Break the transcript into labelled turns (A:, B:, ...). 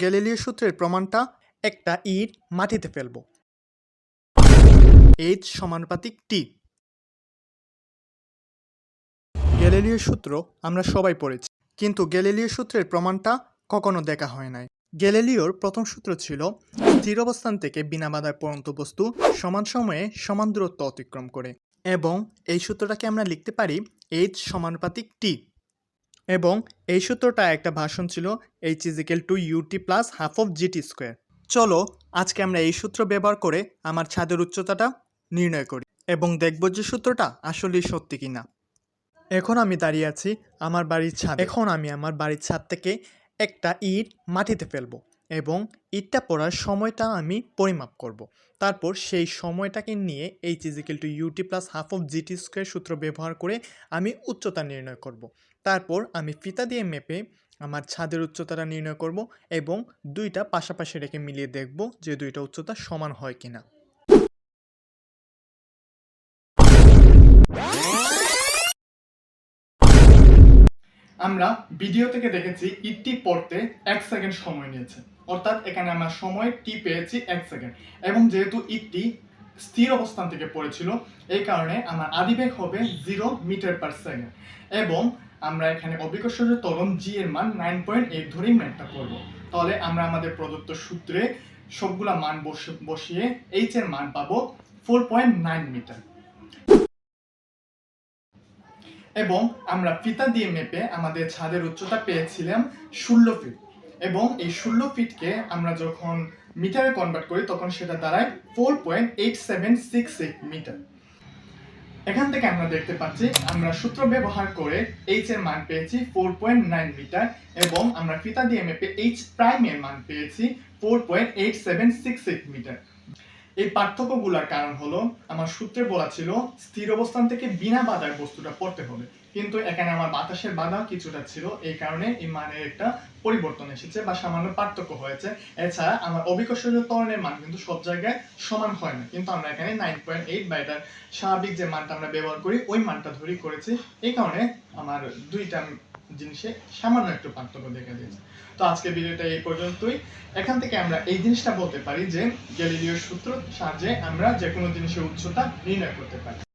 A: Galileo সূত্রের প্রমাণটা একটা ইট মাটিতে ফেলব। এইচ সমানুপাতিক টি গ্যালিলিও সূত্র আমরা সবাই পড়েছি, কিন্তু গ্যালিলিও সূত্রের প্রমাণটা কখনো দেখা হয় নাই। গ্যালিলিওর প্রথম সূত্র ছিল, স্থির অবস্থান থেকে বিনা বাধায় পরন্ত বস্তু সমান সময়ে সমান দূরত্ব অতিক্রম করে, এবং এই সূত্রটাকে আমরা লিখতে পারি এইচ সমানুপাতিক টি এবং এই সূত্রটা একটা ভাষণ ছিল H equal to ut plus half of gt square চলো, আজকে আমরা এই সূত্র ব্যবহার করে আমার ছাদের উচ্চতাটা নির্ণয় করি এবং দেখব যে সূত্রটা আসলেই সত্যি কি না এখন আমি দাঁড়িয়ে আছি আমার বাড়ির ছাদ। এখন আমি আমার বাড়ির ছাদ থেকে একটা ইট মাটিতে ফেলব। এবং ইটটা পড়ার সময়টা আমি পরিমাপ করব। তারপর সেই সময়টাকে নিয়ে H equal to ut plus half of gt square সূত্র ব্যবহার করে আমি উচ্চতা নির্ণয় করব। তারপর আমি ফিতা দিয়ে মেপে আমার ছাদের উচ্চতাটা নির্ণয় করব এবং দুইটা পাশাপাশি রেখে মিলিয়ে দেখব যে দুইটা উচ্চতা সমান হয় কিনা আমরা ভিডিও থেকে দেখেছি ইটটি পড়তে এক সেকেন্ড সময় নিয়েছে অর্থাৎ এখানে আমরা সময় টি পেয়েছি এক সেকেন্ড এবং যেহেতু ইটটি স্থির অবস্থান থেকে পড়েছিল, এই কারণে আমার আদিবেগ হবে জিরো মিটার পার সেকেন্ড এবং আমরা এখানে অভিকর্ষজ ত্বরণ জি এর মান নাইন পয়েন্ট এইট ধরেই ম্যাথটা করব। তাহলে আমরা আমাদের প্রদত্ত সূত্রে সবগুলা মান বসে- বসিয়ে এইচ এর মান পাবো ফোর পয়েন্ট নাইন মিটার এবং আমরা ফিতা দিয়ে মেপে আমাদের ছাদের উচ্চতা পেয়েছিলাম ষোলো ফিট এবং এই ষোলো ফিটকে আমরা যখন মিটারে কনভার্ট করি, তখন সেটা দাঁড়ায় four point eight seven six eight metre এখান থেকে আমরা দেখতে পাচ্ছি, আমরা সূত্র ব্যবহার করে এইচ এর মান পেয়েছি ফোর পয়েন্ট নাইন মিটার এবং আমরা ফিতা দিয়ে মেপে এইচ প্রাইম এর মান পেয়েছি four point eight seven six eight metre এই পার্থক্যগুলোর কারণ হলো, আমার সূত্রে বলা ছিল, স্থির অবস্থান থেকে বিনা বাধার বস্তুটা পড়তে হবে। কিন্তু এখানে আমার বাতাসের বাধা কিছুটা ছিল, এই কারণে এই মানের একটা পরিবর্তন এসেছে বা সামান্য পার্থক্য হয়েছে। এছাড়া আমার অভিকর্ষজ ত্বরণের মান কিন্তু সব জায়গায় সমান হয় না। কিন্তু আমরা এখানে নাইন পয়েন্ট এইট বা এটার স্বাভাবিক যে মানটা আমরা ব্যবহার করি, ওই মানটা ধরেই করেছি। এই কারণে আমার দুইটা জিনিসে সামান্য একটু পার্থক্য দেখা দিয়েছে। তো আজকে ভিডিওটা এই পর্যন্তই। এখান থেকে আমরা এই জিনিসটা বলতে পারি যে গ্যালিলিওর সূত্র সাহায্যে আমরা যে কোনো জিনিসের উচ্চতা নির্ণয় করতে পারি।